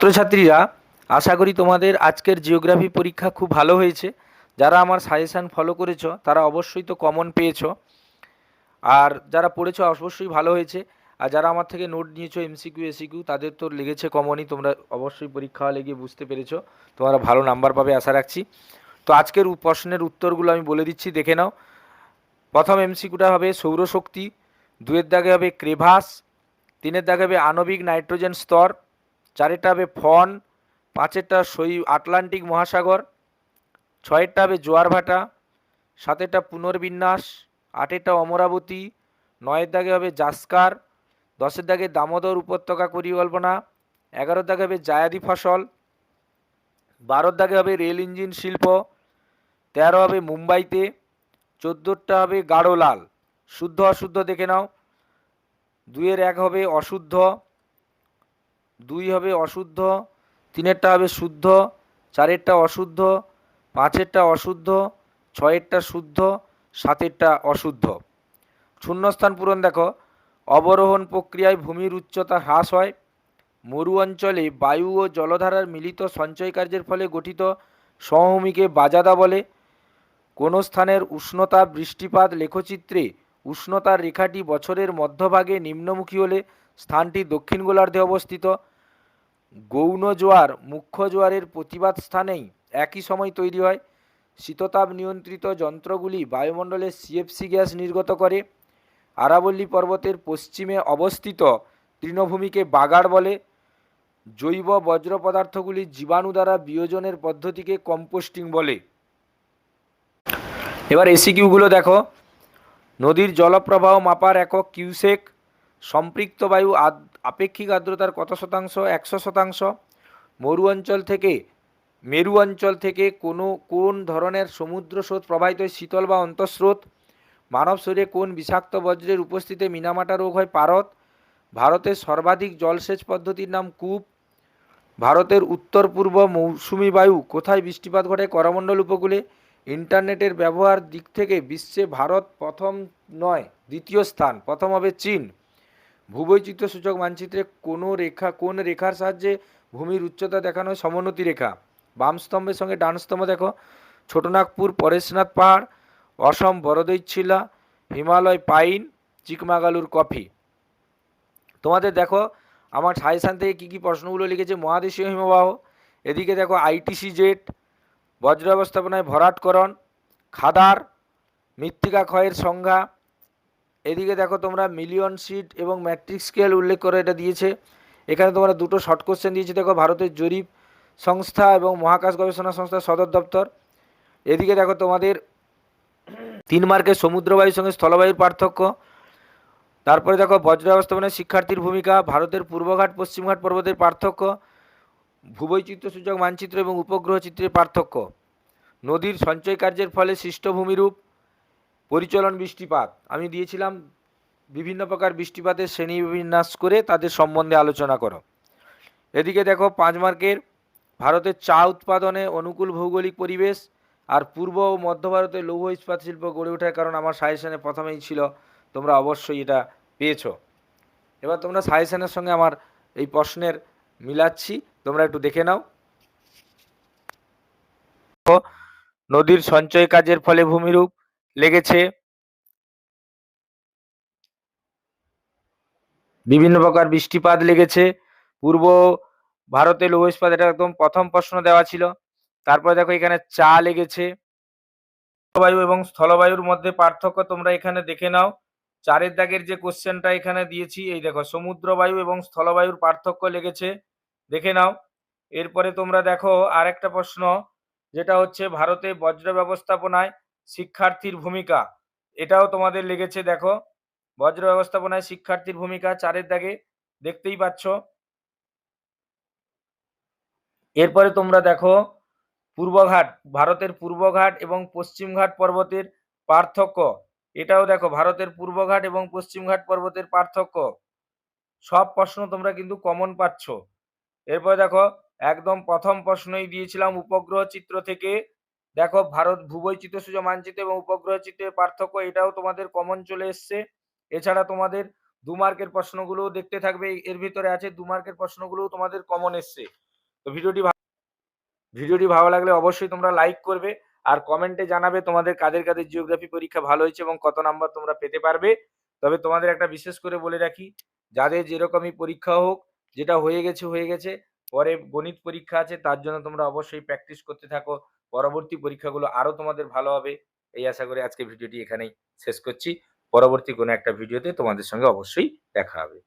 ছাত্রছাত্রীরা, আশা করি তোমাদের আজকের জিওগ্রাফি পরীক্ষা খুব ভালো হয়েছে। যারা আমার সাজেশান ফলো করেছ, তারা অবশ্যই তো কমন পেয়েছ। আর যারা পড়েছো, অবশ্যই ভালো হয়েছে। আর যারা আমার থেকে নোট নিয়েছো এমসিকিউ এসিকিউ তাদের তো লেগেছে কমনই তোমরা অবশ্যই পরীক্ষা হলে গিয়ে বুঝতে পেরেছ। তোমরা ভালো নাম্বার পাবে, আশা রাখছি। তো আজকের প্রশ্নের উত্তরগুলো আমি বলে দিচ্ছি, দেখে নাও। প্রথম এমসিকিউটা হবে সৌরশক্তি, দুয়ের দাগে হবে ক্রেভাস, তিনের দাগে হবে আণবিক নাইট্রোজেন স্তর চারেরটা হবে ফন, পাঁচেরটা সই আটলান্টিক মহাসাগর ছয়েরটা হবে জোয়ার ভাটা, সাতেরটা পুনর্বিন্যাস, আটেরটা অমরাবতী, নয়ের দাগে হবে জাস্কার, দশের দাগে দামোদর উপত্যকা পরিকল্পনা, এগারোর দাগে হবে জায়াদি ফসল, বারোর দাগে হবে রেল ইঞ্জিন শিল্প, তেরো হবে মুম্বাইতে, চোদ্দোরটা হবে গাঢ় লাল শুদ্ধ অশুদ্ধ দেখে নাও। দুইয়ের এক হবে অশুদ্ধ। দুই হবে অশুদ্ধ, তিনেরটা হবে শুদ্ধ, চারেরটা অশুদ্ধ, পাঁচেরটা অশুদ্ধ, ছয়েরটা শুদ্ধ, সাতেরটা অশুদ্ধ। শূন্যস্থান পূরণ দেখো, অবরোহণ প্রক্রিয়ায় ভূমির উচ্চতা হ্রাস হয়। মরু অঞ্চলে বায়ু ও জলধারার মিলিত সঞ্চয় কার্যের ফলে গঠিত সমভূমিকে বাজাদা বলে। কোনো স্থানের উষ্ণতা, বৃষ্টিপাত, লেখচিত্রে উষ্ণতার রেখাটি বছরের মধ্যভাগে নিম্নমুখী হলে স্থানটি দক্ষিণ গোলার্ধে অবস্থিত। গৌণ জোয়ার মুখ্য জোয়ারের প্রতিবাদ স্থানেই একই সময় তৈরি হয়। শীততাপ নিয়ন্ত্রিত যন্ত্রগুলি বায়ুমণ্ডলে সিএফসি গ্যাস নির্গত করে। আরাবল্লী পর্বতের পশ্চিমে অবস্থিত তৃণভূমিকে বাগাড় বলে। জৈব বজ্র পদার্থগুলি জীবাণু দ্বারা বিয়োজনের পদ্ধতিকে কম্পোস্টিং বলে। এবার এসিকিউগুলো দেখো। নদীর জলপ্রবাহ মাপার একক কিউসেক। সম্পৃক্ত বায়ু আপেক্ষিক আর্দ্রতার কত শতাংশ? একশো শতাংশ। মরু অঞ্চল থেকে, মেরু অঞ্চল থেকে কোনো, কোন ধরনের সমুদ্র স্রোত প্রবাহিত শীতল বা অন্তঃস্রোত। মানব শরীরে কোন বিষাক্ত বজ্রের উপস্থিতিতে মিনামাটা রোগ হয়? পারদ। ভারতের সর্বাধিক জলসেচ পদ্ধতির নাম কূপ। ভারতের উত্তর পূর্ব মৌসুমি বায়ু কোথায় বৃষ্টিপাত ঘটে করমণ্ডল উপকূলে। ইন্টারনেটের ব্যবহার দিক থেকে বিশ্বে ভারত প্রথম নয়, দ্বিতীয় স্থান, প্রথম হবে চীন। ভূবৈচিত্র্য সূচক মানচিত্রে কোনো রেখা, কোন রেখার সাহায্যে ভূমির উচ্চতা দেখানো সমোন্নতি রেখা। বাম স্তম্ভের সঙ্গে ডান স্তম্ভ দেখো। ছোটনাগপুর, পরেশনাথ পাহাড়, অসম বড়দৈছিলা হিমালয় পাইন, চিকমাগালুর কফি। তোমাদের দেখো, আমার সাজেশান থেকে কী কী প্রশ্নগুলো লিখেছে মহাদেশীয় হিমবাহ। এদিকে দেখো আইটিসি জেট বজ্র ব্যবস্থাপনায় ভরাটকরণ, খাদার, মৃত্তিকা ক্ষয়ের সংজ্ঞা এদিকে দেখো তোমরা মিলিয়ন সিট এবং ম্যাট্রিক স্কেল উল্লেখ করে এটা দিয়েছে। এখানে তোমরা দুটো শর্ট কোশ্চেন দিয়েছে। দেখো, ভারতের জরিপ সংস্থা এবং মহাকাশ গবেষণা সংস্থার সদর দপ্তর। এদিকে দেখো তোমাদের তিন মার্কের সমুদ্রবায়ুর সঙ্গে স্থলবায়ুর পার্থক্য। তারপরে দেখো বজ্র ব্যবস্থাপনায় শিক্ষার্থীর ভূমিকা, ভারতের পূর্বঘাট, পশ্চিমঘাট পর্বতের পার্থক্য, ভূবৈচিত্র্য সূচক মানচিত্র এবং উপগ্রহ চিত্রের পার্থক্য। নদীর সঞ্চয় কার্যের ফলে সৃষ্ট ভূমিরূপ পরিচলন বৃষ্টিপাত। আমি দিয়েছিলাম বিভিন্ন প্রকার বৃষ্টিপাতের শ্রেণীবিন্যাস করে তাদের সম্বন্ধে আলোচনা করো। এদিকে দেখো পাঁচ মার্কের ভারতের চা উৎপাদনে অনুকূল ভৌগোলিক পরিবেশ আর পূর্ব ও মধ্য ভারতে লৌহ ইস্পাত শিল্প গড়ে ওঠার কারণ আমার সাজেশনে প্রথমেই ছিল, তোমরা অবশ্যই এটা পেয়েছ। এবার তোমরা সাজেশনের সঙ্গে আমার এই প্রশ্নের মিলাচ্ছি, তোমরা একটু দেখে নাও। নদীর সঞ্চয় কাজের ফলে ভূমিরূপ লেগেছে। বিভিন্ন প্রকার বৃষ্টিপাত লেগেছে। পূর্ব ভারতে ইস্পাত এটা একদম প্রথম প্রশ্ন দেওয়া ছিল। তারপরে দেখো এখানে চা লেগেছে। বায়ু এবং স্থলবায়ুর মধ্যে পার্থক্য তোমরা এখানে দেখে নাও। চারের দাগের যে কোশ্চেনটা এখানে দিয়েছি, এই দেখো সমুদ্র বায়ু এবং স্থলবায়ুর পার্থক্য লেগেছে। দেখে নাও। এরপরে তোমরা দেখো আরেকটা প্রশ্ন, যেটা হচ্ছে ভারতে বজ্র ব্যবস্থাপনায় শিক্ষার্থীর ভূমিকা। এটাও তোমাদের লেগেছে, দেখো। বজ্র ব্যবস্থাপনায় শিক্ষার্থীর ভূমিকা চারের দাগে, দেখতেই পাচ্ছ। এরপরে তোমরা দেখো, পূর্বঘাট, ভারতের পূর্বঘাট এবং পশ্চিমঘাট পর্বতের পার্থক্য। এটাও দেখো, ভারতের পূর্বঘাট এবং পশ্চিমঘাট পর্বতের পার্থক্য। সব প্রশ্ন তোমরা কিন্তু কমন পাচ্ছ। এরপরে দেখো, একদম প্রথম প্রশ্নই দিয়েছিলাম উপগ্রহ চিত্র থেকে দেখো, ভারত ভূবৈচিত্র্য সূচক মানচিত্র এবং উপগ্রহ চিত্রের পার্থক্য এটাও তোমাদের কমন চলে এসছে। এছাড়া তোমাদের দু মার্কের প্রশ্নগুলোও দেখতে থাকবে, এর ভিতরে আছে দু মার্কের প্রশ্নগুলোও তোমাদের কমন এসছে। তো ভিডিওটি ভিডিওটি ভালো লাগলে অবশ্যই তোমরা লাইক করবে আর কমেন্টে জানাবে তোমাদের কাদের কাদের জিওগ্রাফি পরীক্ষা ভালো হয়েছে এবং কত নাম্বার তোমরা পেতে পারবে। তবে তোমাদের একটা বিশেষ করে বলে রাখি, যাদের যেরকমই পরীক্ষা হোক, যেটা হয়ে গেছে হয়ে গেছে পরে গণিত পরীক্ষা আছে, তার জন্য তোমরা অবশ্যই প্র্যাকটিস করতে থাকো। পরবর্তী পরীক্ষাগুলো আরও তোমাদের ভালো হবে। এই আশা করে আজকে ভিডিওটি এখানেই শেষ করছি। পরবর্তী কোনো একটা ভিডিওতে তোমাদের সঙ্গে অবশ্যই দেখা হবে।